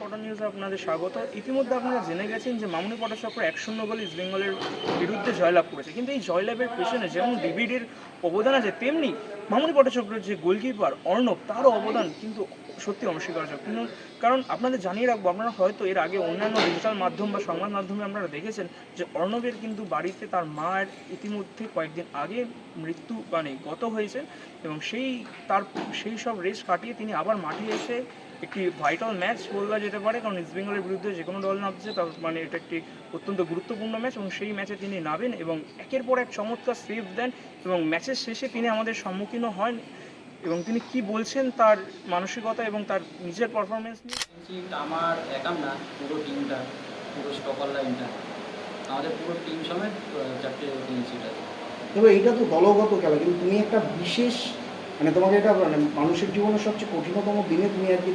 পটা নিউজে আপনাদের স্বাগত। ইতিমধ্যে আপনারা জেনে গেছেন যে মামুনি পটাচক্র এক শূন্য গোলে ইস্ট বেঙ্গলের বিরুদ্ধে জয়লাভ করেছে। কিন্তু এই জয়লাভের পেছনে যেমন ডিবিডির অবদান আছে, তেমনি মামুনি পটাচক্রের যে গোলকিপার অর্ণব, তারও অবদান কিন্তু সত্যি অনস্বীকার্য। কিন্তু কারণ আপনাদের জানিয়ে রাখব, আপনারা হয়তো এর আগে অন্যান্য ডিজিটাল মাধ্যম বা সংবাদ মাধ্যমে আপনারা দেখেছেন যে অর্ণবের কিন্তু বাড়িতে তার মায়ের ইতিমধ্যে কয়েকদিন আগে মৃত্যু মানে গত হয়েছে এবং সেই তার সেই সব রেস কাটিয়ে তিনি আবার মাঠে এসে একটি ভাইটাল ম্যাচ বলা যেতে পারে, কারণ ইস্ট বেঙ্গলের বিরুদ্ধে যে কোনো দল নামছে, তার মানে এটা একটি অত্যন্ত গুরুত্বপূর্ণ ম্যাচ এবং সেই ম্যাচে তিনি নামেন এবং একের পর এক চমৎকার সেভ দেন এবং ম্যাচের শেষে তিনি আমাদের সম্মুখীনও হন। এবং তিনি কি বলছেন তার মানসিকতা এবং তার নিজের পারফরমেন্স নিয়ে? আমার একার না পুরো টিমটা পুরো স্টপার লাইনটা আমাদের পুরো টিম সমেত চারটে চিট আছে। তবে এইটা তো দলগত খেলা কিন্তু তুমি একটা বিশেষ মানে তোমাকে এটা মানে মানুষের জীবনের সবচেয়ে কঠিনতম দিনে তুমি আর কি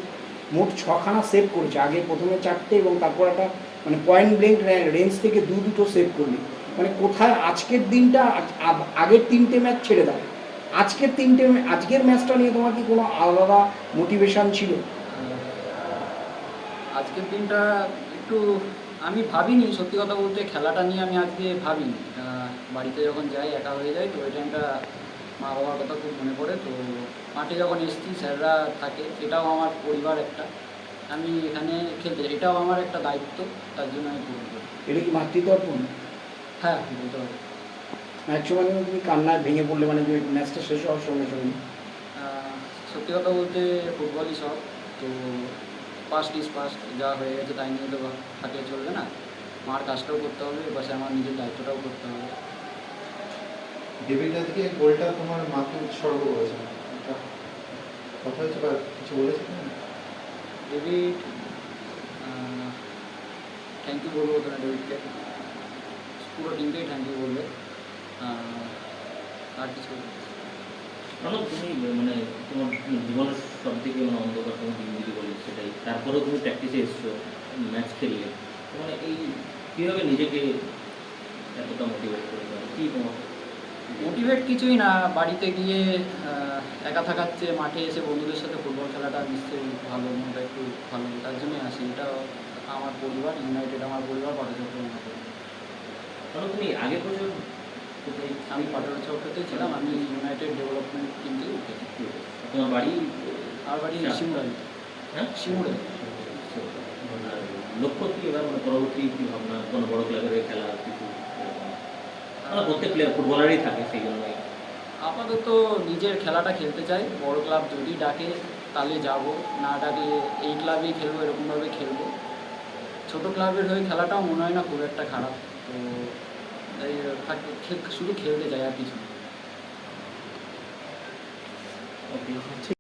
মোট ছখানা সেভ করেছে। আগে প্রথমে চারটে এবং তারপর একটা মানে পয়েন্ট ব্লেঙ্ক রেঞ্জ থেকে দু দুটো সেভ করলি। মানে কোথায় আজকের দিনটা আগের তিনটে ম্যাচ ছেড়ে দাও। আজকের তিনটে আজকের ম্যাচটা নিয়ে তোমার কি কোনো আলাদা মোটিভেশন ছিল? আজকের দিনটা একটু আমি ভাবিনি সত্যি কথা বলতে খেলাটা নিয়ে আমি আজকে ভাবিনি। বাড়িতে যখন যাই একা হয়ে যাই তো ওই টাইমটা মা বাবার কথা খুব মনে পড়ে। তো মাঠে যখন এসেছি স্যাররা থাকে সেটাও আমার পরিবার একটা। আমি এখানে খেলতে। এটাও আমার একটা দায়িত্ব তার জন্য আমি এটা কি মাতৃতর্পণ? হ্যাঁ বলতে পারি ম্যাচ সময় তুমি কান্নায় ভেঙে পড়লে মানে যে ম্যাচটা শেষ হওয়ার সঙ্গে সঙ্গে? সত্যি কথা বলতে ফুটবলই সব তো পাস্ট ইজ পাস্ট যা হয়ে গেছে তাই নিয়ে তো ভাব- চলবে না। মার কাজটাও করতে হবে এবার আমার নিজের দায়িত্বটাও করতে হবে। ডেভিড আজকে গোলটা তোমার মাকে উৎসর্গ করেছে। এটা কথা হয়েছে বা কিছু বলেছে? ডেভিড থ্যাংক ইউ বলব তোমার ডেভিডকে পুরো টিমকেই থ্যাংক ইউ বলবে। আর কিছু কেন তুমি মানে তোমার জীবনের সব থেকে মানে অন্ধকারতম দিন যদি বলি সেটাই। তারপরেও তুমি প্র্যাকটিসে এসছো ম্যাচ খেললে। মানে এই কীভাবে নিজেকে এতটা মোটিভেট করে দেওয়া কী তোমার? মোটিভেট কিছুই না। বাড়িতে গিয়ে একা থাকার চেয়ে মাঠে এসে বন্ধুদের সাথে ফুটবল খেলাটা নিশ্চয়ই ভালো মনটা একটু ভালো। তার জন্যই আসি। এটা আমার পরিবার ইউনাইটেড আমার পরিবার আমার কারণ তুমি আগে বছর আমি পাঠচক্রতে ছিলাম আমি ইউনাইটেড ডেভেলপমেন্ট টিমতে উঠেছি তোমার বাড়ি? আমার বাড়ি আচ্ছা। শিমুড়াই হ্যাঁ? শিমুড়ে লক্ষ্য কি এবার? মানে পরবর্তী কি ভাবনা? কোনো বড় ক্লাবের খেলা কিছু মানে প্রত্যেক প্লেয়ার ফুটবলারই থাকে সেই জন্যই আপাতত নিজের খেলাটা খেলতে চাই। বড় ক্লাব যদি ডাকে তাহলে যাব। না ডাকলে এই ক্লাবেই খেলব এরকমভাবে খেলব। ছোট ক্লাবের হয়ে খেলাটাও মনে হয় না খুব একটা খারাপ। তো থাক- শুধু খেলতে যায় আর কিছু না।